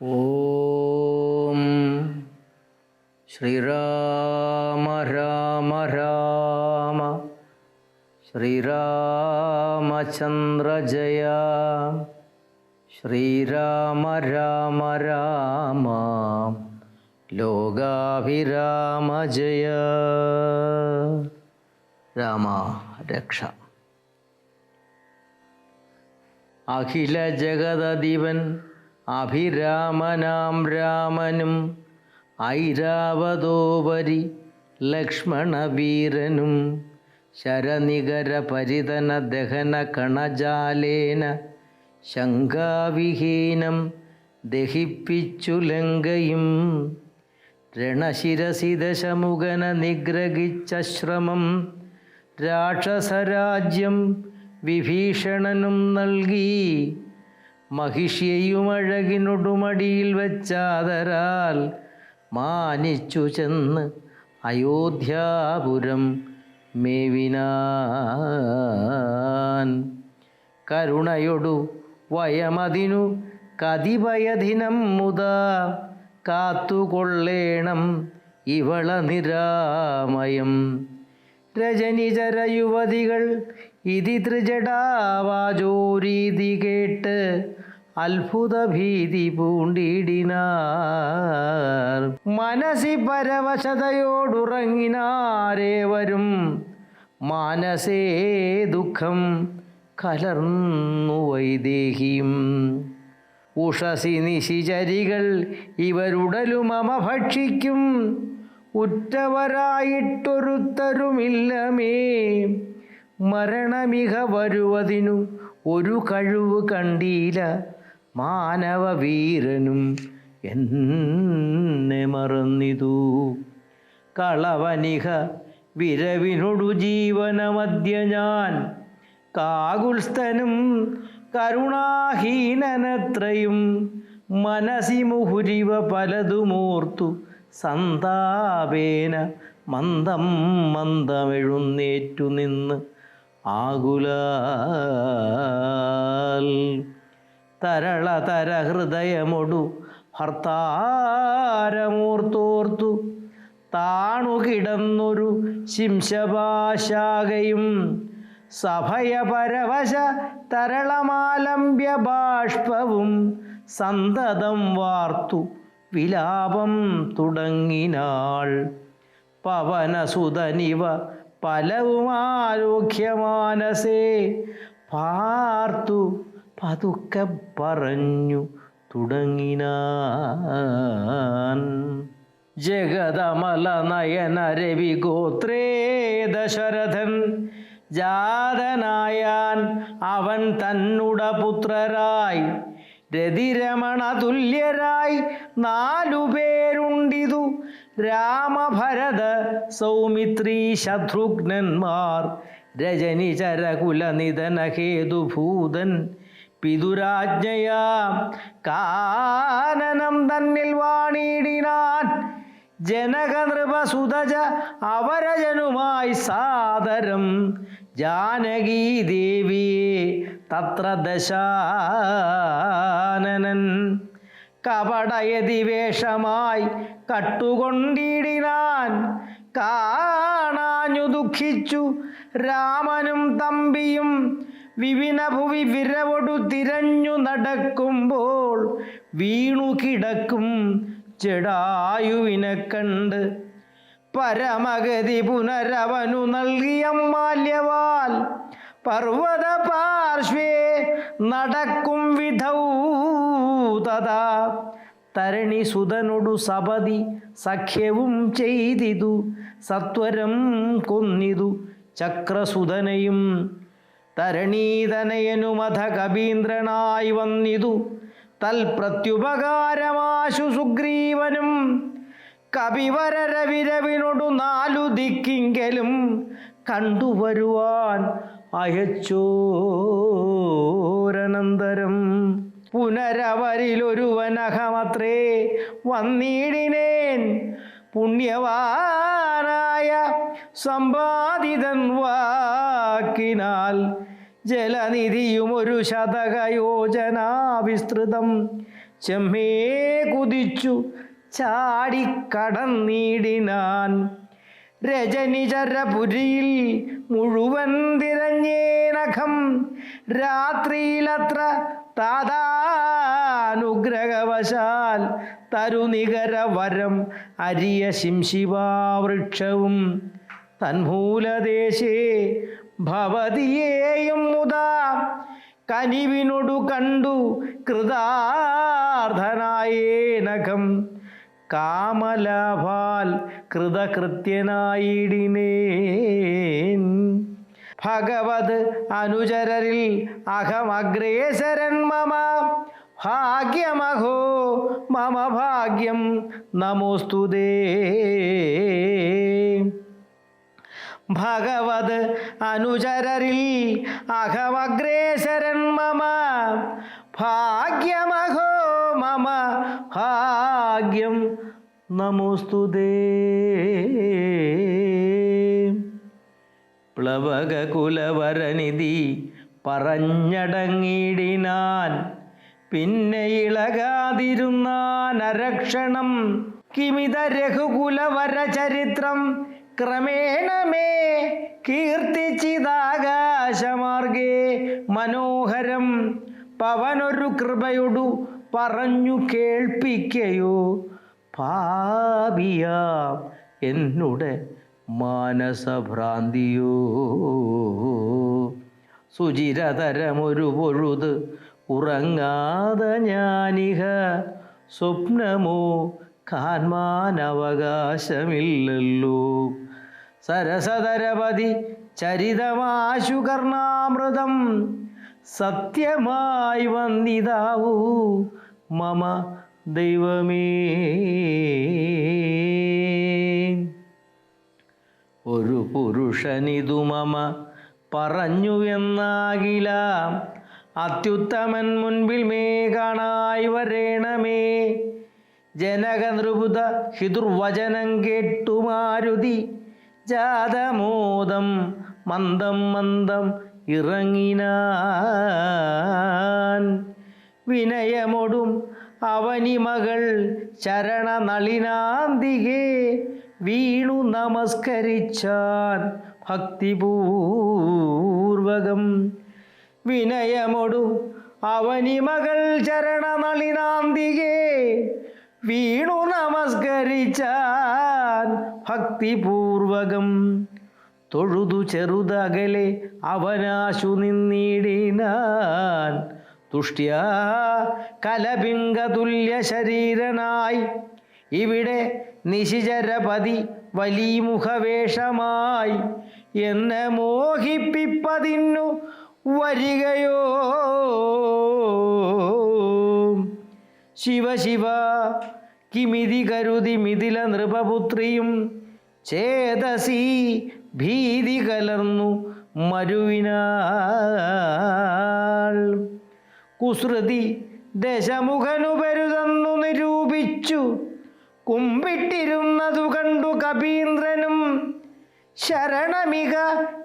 ഓം ശ്രീരാമ രാമ രാമ ശ്രീരാമചന്ദ്ര ജയ ശ്രീരാമ രാമ രാമ ലോകാഭിരാമ ജയ. രാമ രക്ഷ അഖില ജഗതധിപൻ അഭിരാമനാം രാമനും ഐരാവതോപരി ലക്ഷ്മണവീരനും ശരനികര പരിതന ദഹന കണജാലേന ശങ്കാവിഹീനം ദഹിപ്പിച്ചു ലങ്കയും രണശിരസിദശമുഖന നിഗ്രഹിച്ച ശ്രമം രാക്ഷസരാജ്യം വിഭീഷണനും നൽകി മഹിഷ്യയുമഴകിനൊടുമടിയിൽ വെച്ചാതരാൽ മാനിച്ചു ചെന്ന് അയോധ്യാപുരം മേവിനാൻ. കരുണയൊടു വയമതിനു കതിപയദിനം മുത കാത്തുകൊള്ളേണം ഇവള നിരാമയം രജനിചര യുവതികൾ ഇതി ത്രിജടാവാചോരീതി കേട്ട് അത്ഭുത ഭീതി പൂണ്ടിടിനാർ. മനസി പരവശതയോടുറങ്ങിനാരേവരും മാനസേ ദുഃഖം കലർന്നു വൈദേഹിയും ഉഷസി നിശിചരികൾ ഇവരുടലുമമ ഭക്ഷിക്കും ഉറ്റവരായിട്ടൊരുത്തരുമില്ലമേ. മരണമിക വരുവതിനു ഒരു കഴിവ് കണ്ടീല മാനവവീരനും എന്നെ മറന്നിതു. കളവനിക വിരവിനൊടു ജീവനമദ്യ ഞാൻ കാകുൽസ്ഥനും കരുണാഹീനനത്രയും മനസി മുഹുരിവ പലതുമോർത്തു സന്താപേന മന്ദം മന്ദമെഴുന്നേറ്റു നിന്ന് ആകുലാൽ. തരള തര ഹൃദയമൊടു ഭർത്താരമൂർത്തോർത്തു താണു കിടന്നൊരു ശിംശപാശാകയും സഭയപരവശ തരളമാലംബ്യ ബാഷ്പവും സന്തതം വാർത്തു വിലാപം തുടങ്ങിനാൾ. പവനസുതനിവ പലവുമാരോഗ്യമാനസേ പാർത്തു പതുക്കെ പറഞ്ഞു തുടങ്ങിനാൻ. ജഗതമല നയന രവി ഗോത്രേ ദശരഥൻ. ജാതനായാൻ അവൻ തന്നുട പുത്രരായി. രതിരമണ തുല്യരായി നാലു പേരുണ്ടിതു. രാമഭരത സൗമിത്രീ ശത്രുഘ്നന്മാർ രജനി നിധന ഹേതുഭൂതൻ പിതുരാജ്ഞയാ കാനനം തന്നിൽ വാണിടിനാൻ ജനകനൃപസുതജ അവരജനുമായി സാദരം ജാനകീ ദേവിയെ തത്ര ദശാനനൻ. കപടയതി വേഷമായി കട്ടുകൊണ്ടിടിനാൻ കാണാഞ്ഞു ദുഃഖിച്ചു രാമനും തമ്പിയും. വിവിന ഭുവി വിരവൊടു തിരഞ്ഞു നടക്കുമ്പോൾ വീണു കിടക്കും ചെടായുവിനെ കണ്ട് പരമഗതി പുനരവനു നൽകിയ മാല്യവാൽ പർവത പാർശ്വേ നടക്കും വിധൗ തഥാ. തരണി സുതനൊടു സപതി സഖ്യവും ചെയ്തിതു. സത്വരം കൊന്നിതു ചക്രസുതനയും തരണീതനയനുമധ കബീന്ദ്രനായി വന്നിതു. തൽപ്രത്യുപകാരമാശു സുഗ്രീവനും. കവിവരരവിരവിനൊടു നാലു ദിക്കിങ്കലും. കണ്ടുവരുവാൻ അയച്ചോരനന്തരം പുനരവരിലൊരുവനഹമത്രേ വന്നിടിനേൻ പുണ്യവാനായ സമ്പാദിതൻ വാക്കിനാൽ ജലനിധിയും ഒരു ശതകയോജന വിസ്തൃതം ചെമ്മേ കുതിച്ചു ചാടിക്കടന്നീടിനാൻ രജനിചരപുരിയിൽ മുഴുവൻ തിരഞ്ഞേനഖം. രാത്രിയിലത്ര താതാനുഗ്രഹവശാൽ തരുനികര വരം അരിയ ശിംശിവാവൃക്ഷവും. തന്മൂലദേശേ ഭവതിയേയും മുതാ. കനിവിനൊടു കണ്ടു കൃതാർത്ഥനായേനകം കാമലാഭാൽ കൃതകൃത്യനായിടിനേൻ. ഭഗവത് അനുചരരിൽ അഹമഗ്രേസരൻ മമ. ഭാഗ്യമഹോ മമ ഭാഗ്യം നമോസ്തുതേ ഭഗവത് അനുചരരിൽ അഹമഗ്രേസരൻ മമ. ഭാഗ്യമഹോ മമ ഭാഗ്യം നമോസ്തുതേ പ്ലവകകുലവരനിധി പറഞ്ഞടങ്ങിടിനാൻ പിന്നെ ഇളകാതിരുന്ന നരക്ഷണം കിമിത രഘുകുലവര ചരിത്രം ക്രമേണ മേ കീർത്തിച്ചിതാകാശമാർഗേ മനോഹരം. പവനൊരു കൃപയൊടു പറഞ്ഞു കേൾപ്പിക്കയോ? പാപിയാം എന്നുടെ മാനസഭ്രാന്തിയോ? സുചിരതരമൊരു പൊഴുത് ഉറങ്ങാതെ ഞാനിഹ സ്വപ്നമോ കാൻമാനവകാശമില്ലല്ലോ. സരസതരപതി ചരിതമാശു കർണാമൃതം സത്യമായി വന്നിതാവൂ. മമ ദൈവമേ. ഒരു പുരുഷനിതു മമ പറഞ്ഞു എന്നാകില അത്യുത്തമൻ മുൻപിൽ മേ കാണായി വരേണമേ. ജനക നൃപുത ഹിതുർവചനം കേട്ടു മാരുതി ജാതമോദം മന്ദം മന്ദം ഇറങ്ങിനാൻ. വിനയമൊടും അവനിമകൾ ചരണ നളിനാന്തികെ വീണു നമസ്കരിച്ചാൻ ഭക്തിപൂർവകം. വിനയമൊടു അവനിമകൾ ചരണ നളിനാന്തികെ വീണു നമസ്കരിച്ചാൻ ഭക്തിപൂർവകം. തൊഴുതു ചെറുതകലെ അവനാശു നിന്നിടിനാൻ. തുഷ്ട്യാ കലബിംഗതുല്യ ശരീരനായി. ഇവിടെ നിശിചരപതി വലിമുഖവേഷമായി. എന്നെ മോഹിപ്പിപ്പതിന്നു വരികയോ? ശിവശിവ ശിവ കിമിതി കരുതി മിഥില നൃപപുത്രിയും ചേതസി ഭീതി കലർന്നു മരുവിനാൾ. കുസൃതി ദശമുഖനുപരുതന്നു നിരൂപിച്ചു. കുമ്പിട്ടിരുന്നതു കണ്ടു കപീന്ദ്രനും. ശരണമിക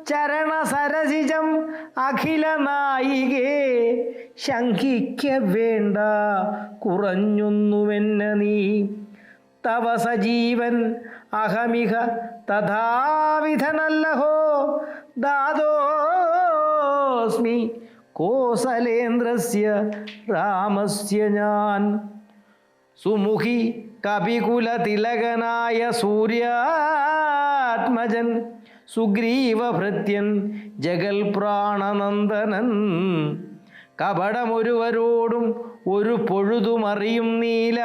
ചരണ സരസിജം അഖില നായികേ ശങ്കിക്ക വേണ്ട കുറഞ്ഞുന്നുവെന്ന നീ. തവ സജീവൻ അഹമിഹ തഥാവിധനല്ലഹോ. ദാദോസ്മി കോസലേന്ദ്രസ്യ രാമസ്യ ഞാൻ. സുമുഖി കപികുലതിലകനായ സൂര്യാത്മജൻ സുഗ്രീവഭൃത്യൻ ജഗൽ പ്രാണനന്ദനൻ കപടമൊരുവരോടും ഒരു പൊഴുതുമറിയും നീല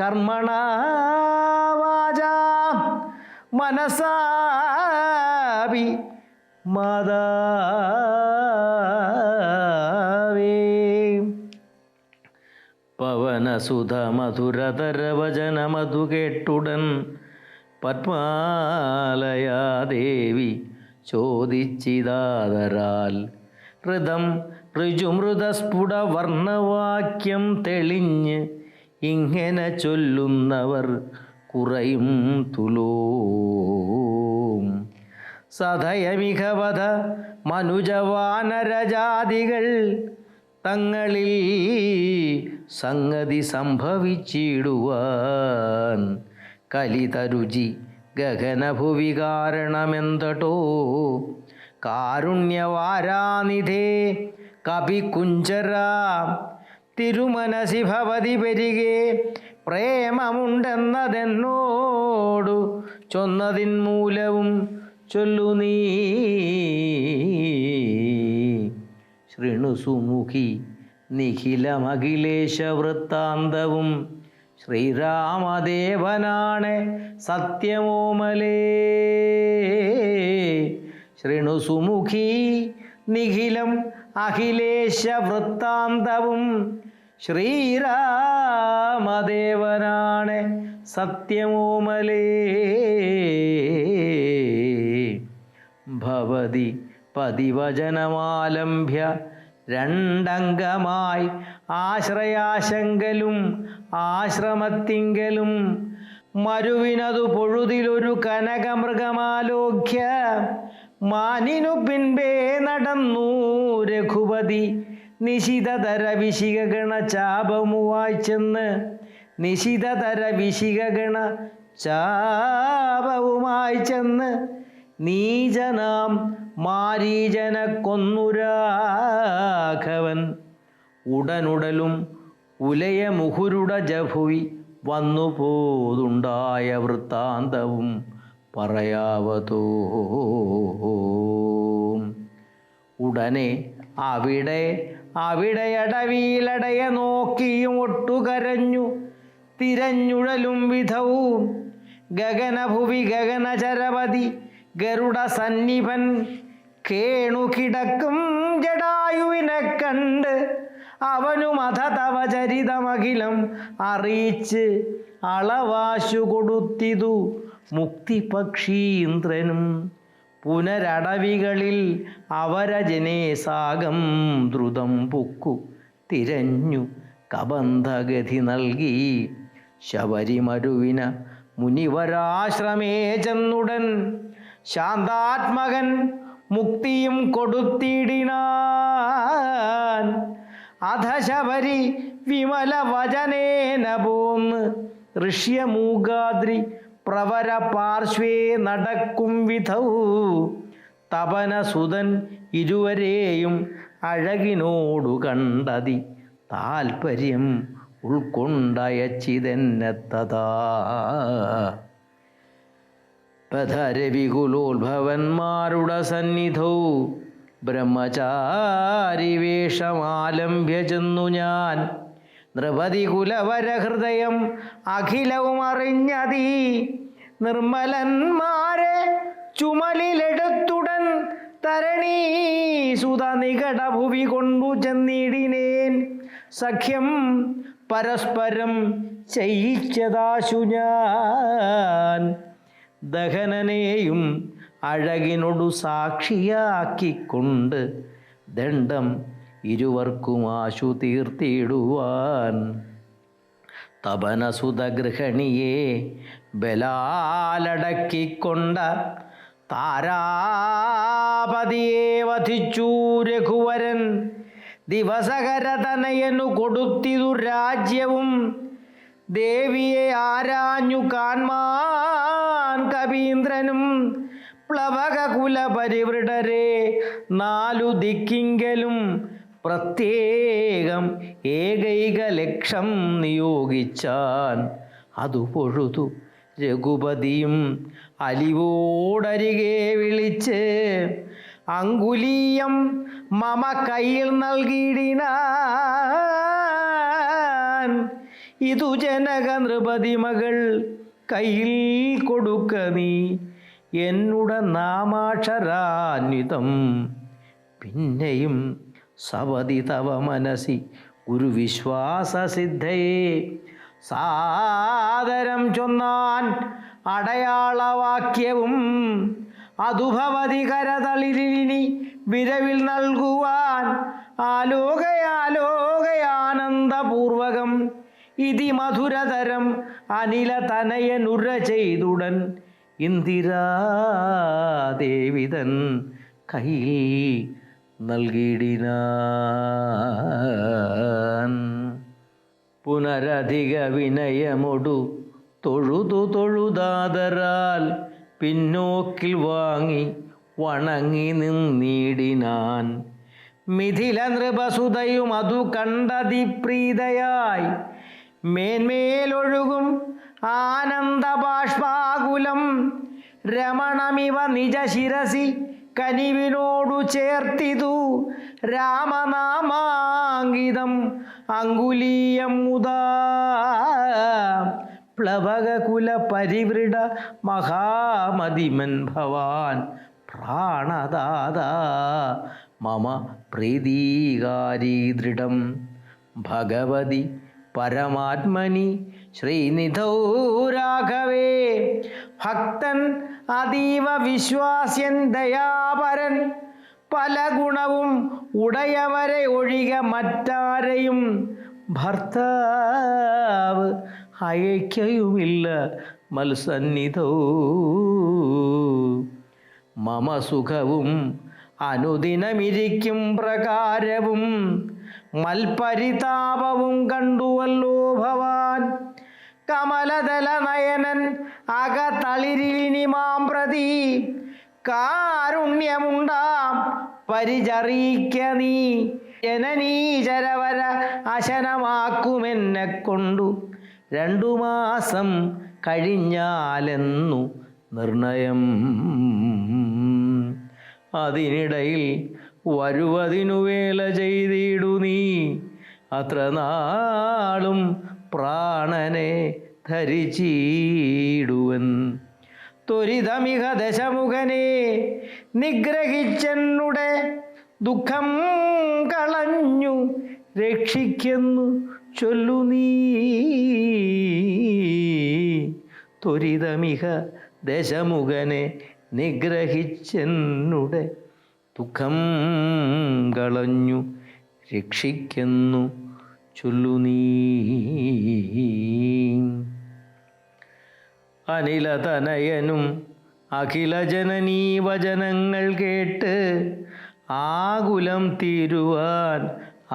കർമ്മണാവാച മനസാപി മാതാവേ. പവനസുധ മധുരതരവചന മധു കേട്ടുടൻ പത്മാലയാദേവി ചോദിച്ചിതാതരാൽ ഹൃദം ഋജുമൃതസ്ഫുട വർണവാക്യം തെളിഞ്ഞ് ഇങ്ങനെ ചൊല്ലുന്നവർ കുറയും തുലോം. സധയമികവധ മനുജവാനരജാതികൾ തങ്ങളിൽ സംഗതി സംഭവിച്ചിടുവാൻ കലിതരുചി ഗഗനഭുവി കാരണമെന്തടോ? കാരുണ്യവാരാനിധേ കപികുഞ്ചര തിരുമനസി ഭവതി പെരികെ പ്രേമമുണ്ടെന്നതെന്നോടു ചൊന്നതിൻ മൂലവും ചൊല്ലു നീ. ശൃണുസുമുഖി നിഖിലമഖിലേശ വൃത്താന്തവും ശ്രീരാമദേവനാണ് സത്യമോമലേ. ശൃണുസുമുഖി നിഖിലം അഖിലേശ വൃത്താന്തവും ശ്രീരാമദേവനാണ് സത്യമോമലേ. ഭവതി പതിവചനമാലംഭ്യ രണ്ടംഗമായി ആശ്രയാശങ്കലും ആശ്രമത്തിങ്കലും. മരുവിനതു പൊഴുതിലൊരു കനകമൃഗമാലോക്യ. മാനിനു പിൻപേ നടന്നു രഘുപതി. നിശിതതര വിശികഗണ ചാപമുവായി ചെന്ന് നിശിതതര വിശികഗണ ചാപവുമായി ചെന്ന് നീചനാം മാരീജന കൊന്നുരാഘവൻ ഉടനുടലും ഉലയമുഹുരുട ജഭുവി വന്നു പോതുണ്ടായ വൃത്താന്തവും പറയാവതോ. ഉടനെ അവിടെ അവിടെ അടവിയിലടയ നോക്കിയും ഒട്ടുകരഞ്ഞു. തിരഞ്ഞുഴലും വിധവും. ഗഗനഭുവി ഗഗനചരപതി ഗരുഡ സന്നിഭൻ കേണുകിടക്കും ജടായുവിനെ കണ്ട് അവനും അധ തവ ചരിതമഖിലം അറിയിച്ച് അളവാശു കൊടുത്തിതു മുക്തിപക്ഷീന്ദ്രനും. പുനരടവികളിൽ അവരജനേസാകം ദ്രുതം പൊക്കു തിരഞ്ഞു കബന്ധഗതി നൽകി. ശബരിമരുവിന മുനിവരാശ്രമേ ചെന്നുടൻ. ശാന്താത്മകൻ മുക്തിയും കൊടുത്തിടിനാൻ. അധ ശബരി വിമല വചനേന പോന്ന് ഋഷ്യമൂകാദ്രി പ്രവര പാർശ്വേ നടക്കും വിധൗ. തപനസുതൻ ഇരുവരെയും അഴകിനോടു കണ്ടതി. താൽപര്യം ഉൾക്കൊണ്ടയച്ചിതെന്നെത്തതാ. പഥരവികുലോത്ഭവന്മാരുടെ സന്നിധൗ ബ്രഹ്മചാരി വേഷമാലംഭ്യ ചെന്നു ഞാൻ. നൃപതി കുലവര ഹൃദയം അഖിലവും അറിഞ്ഞതി. നിർമ്മലന്മാരെ ചുമലിലെടുത്തുടൻ തരണീ. സുത നികടഭുവി കൊണ്ടു ചെന്നിടിനേൻ. സഖ്യം പരസ്പരം ചെയ്യിച്ചതാശു ഞാൻ. ദഹനനെയും അഴകിനോടു സാക്ഷിയാക്കിക്കൊണ്ട് ദണ്ഡം ഇരുവർക്കും ആശു തീർത്തിടുവാൻ. തപനസുതഗൃഹണിയെ ബലാലടക്കിക്കൊണ്ട താരാപതിയെ വധിച്ചു രഘുവരൻ. ദിവസകരതനയനു കൊടുത്തിതു രാജ്യവും. ദേവിയെ ആരാഞ്ഞു കാൺമാൻ കവീന്ദ്രനും. പ്ലവകകുലപരിവൃടരെ നാലു ദിക്കിങ്കലും പ്രത്യേകം ഏകൈക ലക്ഷം നിയോഗിച്ചാൻ അതു പൊഴുതു. രഘുപതിയും അലിവോടരികെ വിളിച്ച് അങ്കുലീയം മമ കയ്യിൽ നൽകിയിടിനാൻ. ഇതു ജനക നൃപതി മകൾ കയ്യിൽ കൊടുക്ക നീ. എന്നുട നാമാക്ഷരാന്വിതം പിന്നെയും സവതി തവ മനസി. ഗുരുവിശ്വാസസിദ്ധയെ സാദരം ചൊന്നാൻ അടയാളവാക്യവും അതുഭവതി കരതളിരിനി വിരവിൽ നൽകുവാൻ ആലോകയാലോകയാനന്ദപൂർവകം ഇതി മധുരതരം അനില തനയനുര ചെയ്തുടൻ ഇന്ദിരാദേവിതൻ കയ്യിൽ നൽകിയിടിനാൻ. പുനരധിക വിനയമൊടു തൊഴുതു തൊഴുതാതരാൽ പിന്നോക്കിൽ വാങ്ങി വണങ്ങി നിന്നിടിനാൻ. മിഥില നൃപസുതയും അതു കണ്ടതിപ്രീതയായി. മേന്മേലൊഴുകും ആനന്ദബാഷ്പാകുലം രമണമിവ നിജ ശിരസി കനിവിനോടു ചേർത്തിതു രാമനാമാങ്കിതം അങ്കുലീയം മുതാ പ്ലവകകുല പരിവൃഢ മഹാമതിമൻ ഭവാൻ. പ്രാണദാത മമ പ്രീതീകാരീ ദൃഢം. ഭഗവതി പരമാത്മനി ശ്രീനിധൗ രാഘവേ ഭക്തൻ അതീവ വിശ്വാസ്യൻ ദയാപരൻ. പല ഗുണവും ഉടയവരെ ഒഴിക മറ്റാരെയും ഭർത്താവ് അയക്കയുമില്ല. മത്സന്നിധോ മമ സുഖവും അനുദിനമിരിക്കും പ്രകാരവും. മൽപരിതാപവും കണ്ടുവല്ലോ ഭവാൻ. കമലദല നയനൻ അകതളിരിനി മാം പ്രതി കാരുണ്യമുണ്ടാം പരിചറിയിക്ക നീ. ജനനീചരവര അശനമാക്കുമെന്നെ കൊണ്ടു രണ്ടു മാസം കഴിഞ്ഞാലെന്നു നിർണയം. അതിനിടയിൽ വരുവതിനു വേല ചെയ്തിടു നീ. അത്ര നാളും പ്രാണനെ ധരിച്ചീടുവൻ. ത്വരിതമിക ദശമുഖനെ നിഗ്രഹിച്ചെന്നുടെ ദുഃഖം കളഞ്ഞു രക്ഷിക്കുന്നു ചൊല്ലു നീ. ത്വരിതമിക ദശമുഖനെ നിഗ്രഹിച്ചെന്നുടെ ദുഃഖം കളഞ്ഞു രക്ഷിക്കുന്നു ചൊല്ലു നീ അനിലതനയനും അഖിലജനനീ വചനങ്ങൾ കേട്ട് ആകുലം തീരുവാൻ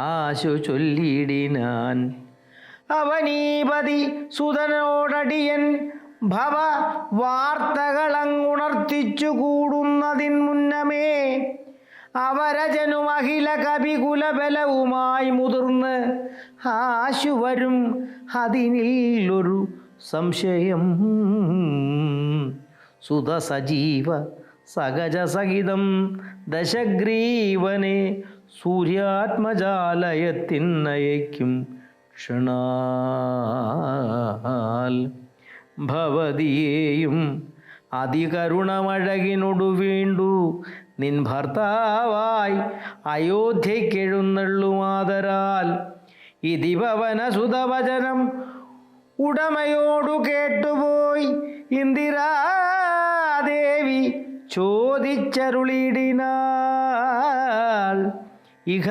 ആശു ചൊല്ലിയിടിനാൻ. അവനീപതി സുതനോടടിയൻ ഭവ വാർത്തകളങ്ങുണർത്തിച്ചു കൂടുന്നതിൻ മുന്നമേ അവരജനും അഖില കവികുലബലവുമായി മുതിർന്ന് ആശു വരും അതിനില്ലൊരു സംശയം. സുത സജീവ സഹജ സഹിതം ദശഗ്രീവനെ സൂര്യാത്മജാലയത്തിനയക്കും ക്ഷണാൽ. ഭവതിയേയും അതികരുണമഴകിനൊടു വീണ്ടു നിൻ ഭർത്താവായി അയോധ്യക്കെഴുന്നള്ളുമാതരാൽ ഇതിഭവന സുതവചനം ഉടമയോടു കേട്ടുപോയി ഇന്ദിരാദേവി ചോദിച്ചരുളിടിനാൾ ഇഹ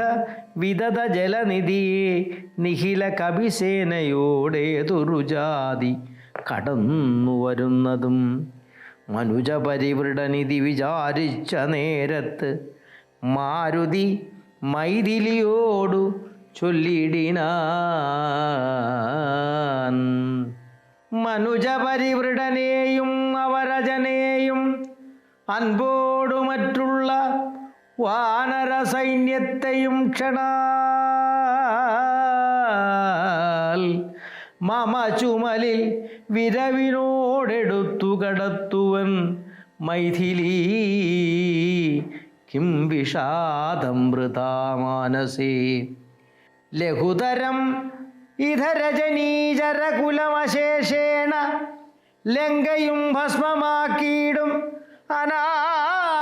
വിദത ജലനിധിയെ നിഖില കപിസേനയോടേതൊരു കടന്നു വരുന്നതും മനുജ പരിവൃടനിധി വിചാരിച്ച നേരത്ത് മാരുതി മൈഥിലിയോടു ചൊല്ലിടിനാൻ. മനുജ പരിവൃടനെയും അവരജനെയും അൻപോടു മറ്റുള്ള വാനര സൈന്യത്തെയും ക്ഷണാൽ മമ ചുമലിൽ വിരവിനോടെടുത്തു കടത്തുവൻ മൈഥിലി കിം വിഷാദം വൃതാമാനസേ ലഘുതരം ഇതരജനീചരകുലമശേഷേണ ലങ്കയും ഭസ്മമാക്കിയിടും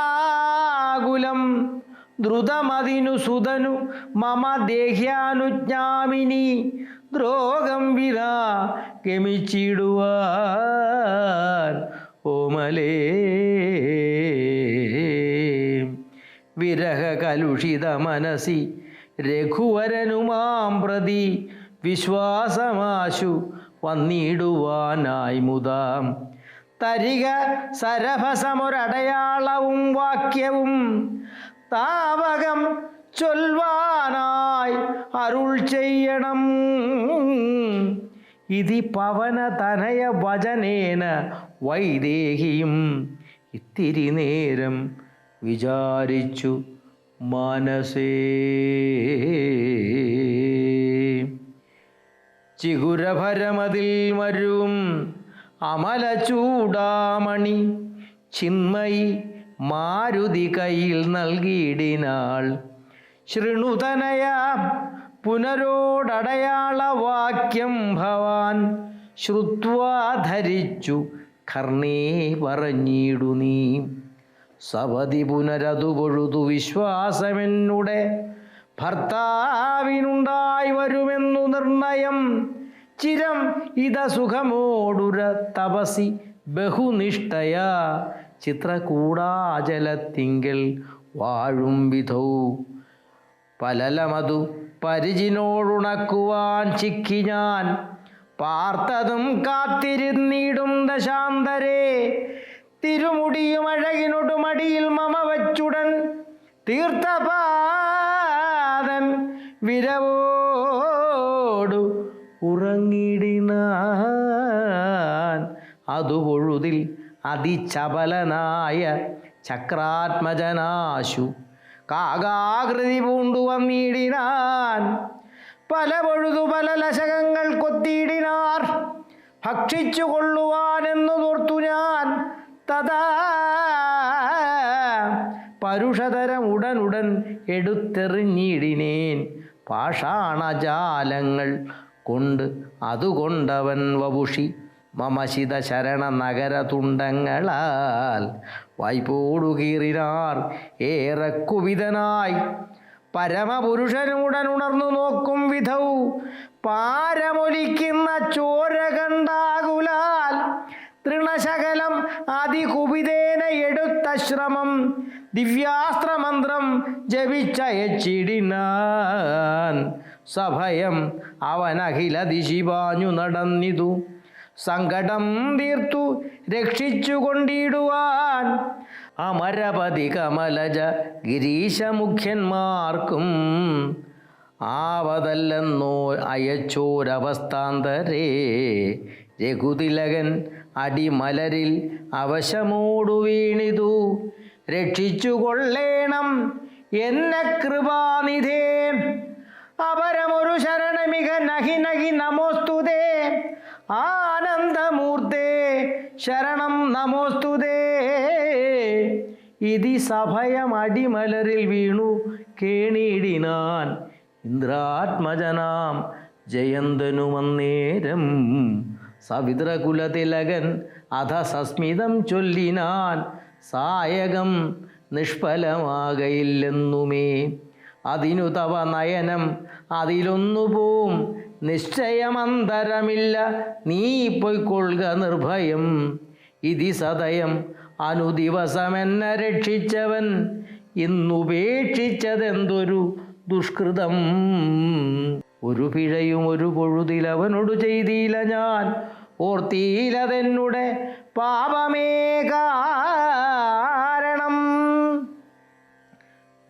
അനാകുലം ദ്രുതമതിനു സുതനു മമ ദേഹ്യാനുജ്ഞാമിനി ദ്രോഗം വിരാ ഗമിച്ചിടുവാൻ ഓമലേ. വിരഹ കലുഷിത മനസി രഘുവരനുമാം പ്രതി വിശ്വാസമാശു വന്നിടുവാനായി മുതാം. തരിക സരഭസമൊരടയാളവും വാക്യവും താവകം ചൊൽവാനായി അരുൾ ചെയ്യണം. ഇതി പവന തനയ വചനേന വൈദേഹിയും ഇത്തിരി നേരം വിചാരിച്ചു മനസേ. ചിഗുരഭരമതിൽ വരും അമല ചൂടാമണി ചിന്മയി മാരുതി കയ്യിൽ നൽകിയിടിനാൾ. ശൃണുതനയ പുനരോടടയാള വാക്യം ഭവാൻ ശ്രുത്വാ ധരിച്ചു കർണേ പറഞ്ഞിടു നീ സവതി പുനരതു പൊഴുതു വിശ്വാസമെന്നുടെ ഭർത്താവിനുണ്ടായി വരുമെന്നു നിർണയം. ചിരം ഇത സുഖമോടുര തപസി ബഹുനിഷ്ഠയ. ചിത്രകൂടാചലത്തിങ്കൽ വാഴും വിധൗ. പലലമതു പരിചിനോടുണക്കുവാൻ ചിക്കി ഞാൻ. പാർത്തതും കാത്തിരുന്നിടും ദശാന്തരേ. തിരുമുടിയും അഴകിനൊടുമടിയിൽ മമ വച്ചുടൻ തീർത്ഥപാദൻ വിരവോടു ഉറങ്ങിടിനാൻ. അതു പൊഴുതിൽ അതിചപലനായ ചക്രാത്മജനാശു കാകാകൃതി പൂണ്ടു വന്നിടിനാൻ. പല പൊഴുതു പല ലശകങ്ങൾ കൊത്തിയിടിനാർ. ഭക്ഷിച്ചു കൊള്ളുവാനെന്നു തോർത്തു ഞാൻ. തഥാ പരുഷതരം ഉടനുടൻ എടുത്തെറിഞ്ഞിടിനേൻ. പാഷാണജാലങ്ങൾ കൊണ്ട് അതുകൊണ്ടവൻ വപുഷി. മമശിത ശരണ നഗര തുണ്ടങ്ങളാൽ വായ്പോടു കീറിനാർ ഏറെ കുവിതനായി പരമപുരുഷനുടൻ ഉണർന്നു നോക്കും വിധൗ. പാരമൊലിക്കുന്ന ചോര കണ്ടാകുലാൽ തൃണശകലം അതികുപിതേന എടുത്ത ശ്രമം ദിവ്യാസ്ത്രമന്ത്രം ജപിച്ചയച്ചിടിനാൻ സഭയം അവൻ അഖില ദിശിപാഞ്ഞു നടന്നിതു. സങ്കടം തീർത്തു രക്ഷിച്ചുകൊണ്ടിടുവാൻ. അമരപതി കമലജ ഗിരീശമുഖ്യന്മാർക്കും ആവതല്ലെന്നോ അയച്ചോരവസ്ഥാന്തരേ. രഘുതിലകൻ അടിമലരിൽ അവശമൂടു വീണിതു. രക്ഷിച്ചുകൊള്ളേണം എന്നെ കൃപാനിധേ. അപരമൊരു ശരണമിക നഹി നഹി നമോസ്തുതേ. ആനന്ദമൂർത്തേ ശരണം നമോസ്തുതേ. ഇതി സഭയം അടിമലരിൽ വീണു കേണിയിടിനാൻ ഇന്ദ്രാത്മജനാം ജയന്തനുമന്നേരം. സവിതൃകുലതിലകൻ അധ സസ്മിതം ചൊല്ലിനാൻ സായകം നിഷ്ഫലമാകയില്ലെന്നുമേ. അതിനു തവ നയനം അതിലൊന്നു പോവും നിശ്ചയമന്തരമില്ല. നീ പൊയ്ക്കൊള്ളുക നിർഭയം. ഇതി സതയം അനുദിവസമെന്നെ രക്ഷിച്ചവൻ. ഇന്നുപേക്ഷിച്ചതെന്തൊരു ദുഷ്കൃതം. ഒരു പിഴയും ഒരു പൊഴുതിലവനോട് ചെയ്തില്ല ഞാൻ. ഓർത്തിയിലതെന്നുടെ പാപമേ കാരണം.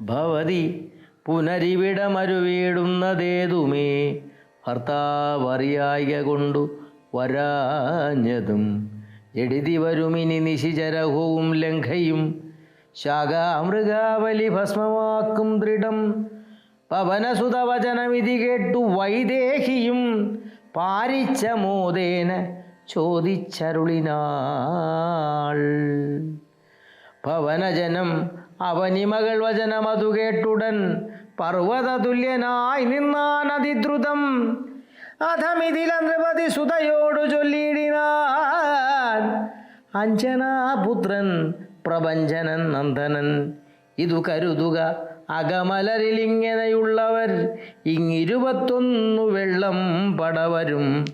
ഭവതി പുനരിവിടമരുവീടുന്നതേതുമേ ഭർത്താവറിയായ കൊണ്ടു വരാഞ്ഞതും എഴുതി വരുമിനി നിശിചരഹവും ലംഘയും ശാഖാമൃഗാവലി ഭസ്മമാക്കും ദൃഢം. പവനസുതവചനമിതി കേട്ടു വൈദേഹിയും പാരിച്ച മോദേന ചോദിച്ചരുളിനാൾ. പവനജനം അവനിമകൾ വചനമതു കേട്ടുടൻ പർവതതുല്യനായി നിന്നാൻ അതിദ്രുതം അധമിതില നൃപതി സുതയോടു ചൊല്ലിയിടിനാൻ. അഞ്ജനാപുത്രൻ പ്രപഞ്ചനൻ നന്ദനൻ. ഇതു കരുതുക അകമലരിലിങ്ങനെയുള്ളവർ ഇങ്ങിരുപത്തൊന്നു വെള്ളം പടവരും.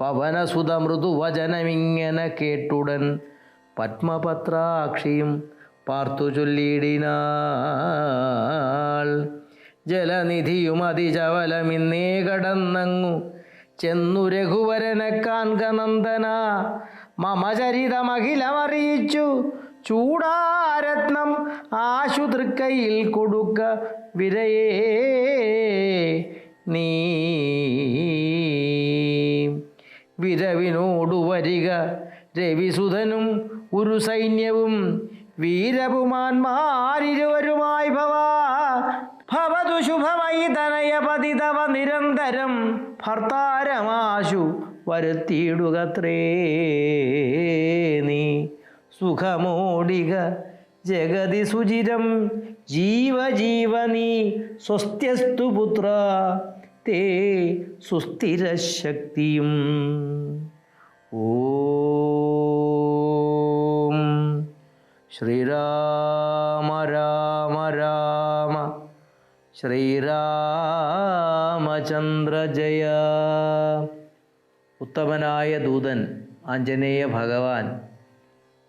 പവനസുത മൃദുവചനമിങ്ങനെ കേട്ടുടൻ പത്മപത്രാക്ഷിയും പാർത്തു ചൊല്ലിയിടിനാൾ. ജലനിധിയും അതിചവലമിന്നേ കടന്നങ്ങു. ചെന്നു രഘുവരനെ കാൻകനന്ദന മമചരിതമഖിലമറിയിച്ചു. മമ ചരിതമഖിലമറിയിച്ചു ചൂടാരത്നം ആശുതൃക്കയിൽ കൊടുക്ക വിരയേ. നീ വിരവിനോടു വരിക. രവിസുതനും ഒരു സൈന്യവും വീരപുമാന്മാരിരുവരുമായി ഭവ. ഭവതു ശുഭമയി തനയപതി തവ നിരന്തരം ഭർത്താരമാശു വരുത്തിയിടുകത്രേ നീ. സുഖമോടിക ജഗതി സുചിരം ജീവജീവനീ സ്വസ്ഥ്യസ്തു പുത്ര തേ സുസ്ഥിരശക്തിയും ഓം ശ്രീരാമ രാമ രാമ ശ്രീരാമചന്ദ്ര ജയ. ഉത്തമനായ ദൂതൻ ആഞ്ജനേയ ഭഗവാൻ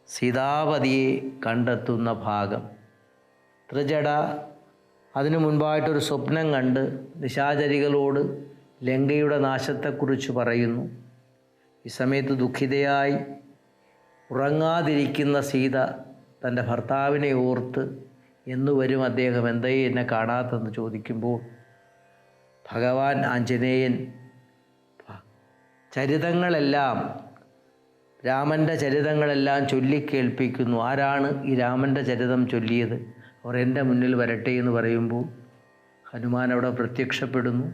സീതാപതിയെ കണ്ടെത്തുന്ന ഭാഗം. ത്രിജട അതിനു മുൻപായിട്ടൊരു സ്വപ്നം കണ്ട് നിശാചരികളോട് ലങ്കയുടെ നാശത്തെക്കുറിച്ച് പറയുന്നു. ഈ സമയത്ത് ദുഃഖിതയായി ഉറങ്ങാതിരിക്കുന്ന സീത തന്റെ ഭർത്താവിനെ ഓർത്ത് എന്നു വരും അദ്ദേഹം എന്തേ എന്നെ കാണാത്തെന്ന് ചോദിക്കുമ്പോൾ ഭഗവാൻ ആഞ്ജനേയൻ ചരിതങ്ങളെല്ലാം രാമന്റെ ചരിതങ്ങളെല്ലാം ചൊല്ലിക്കേൾപ്പിക്കുന്നു ആരാണ് ഈ രാമന്റെ ചരിതം ചൊല്ലിയത്? അവർ എന്റെ മുന്നിൽ വരട്ടെ എന്ന് പറയുമ്പോൾ ഹനുമാൻ അവിടെ പ്രത്യക്ഷപ്പെടുന്നു.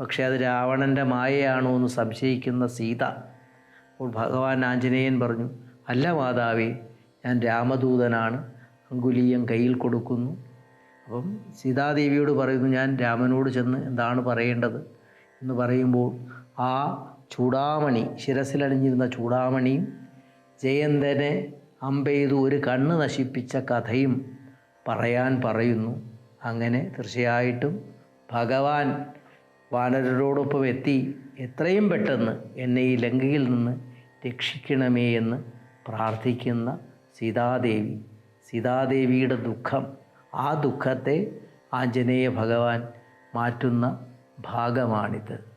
പക്ഷേ അത് രാവണന്റെ മായയാണോ എന്ന് സംശയിക്കുന്ന സീത അപ്പോൾ ഭഗവാൻ ആഞ്ജനേയൻ പറഞ്ഞു അല്ല മാതാവേ ഞാൻ രാമദൂതനാണ്. അങ്കുലീയം കയ്യിൽ കൊടുക്കുന്നു. അപ്പം സീതാദേവിയോട് പറയുന്നു ഞാൻ രാമനോട് ചെന്ന് എന്താണ് പറയേണ്ടത്? എന്ന് പറയുമ്പോൾ ആ ചൂടാമണി ശിരസിലണിഞ്ഞിരുന്ന ചൂടാമണിയും ജയന്തനെ അമ്പെയ്തു ഒരു കണ്ണ് നശിപ്പിച്ച കഥയും പറയാൻ പറയുന്നു. അങ്ങനെ തീർച്ചയായിട്ടും ഭഗവാൻ വാനരരോടൊപ്പം എത്തി എത്രയും പെട്ടെന്ന് എന്നെ ഈ ലങ്കയിൽ നിന്ന് രക്ഷിക്കണമേ എന്ന് പ്രാർത്ഥിക്കുന്ന സീതാദേവി. സീതാദേവിയുടെ ദുഃഖം ആ ദുഃഖത്തെ ആഞ്ജനേയ ഭഗവാൻ മാറ്റുന്ന ഭാഗമാണിത്.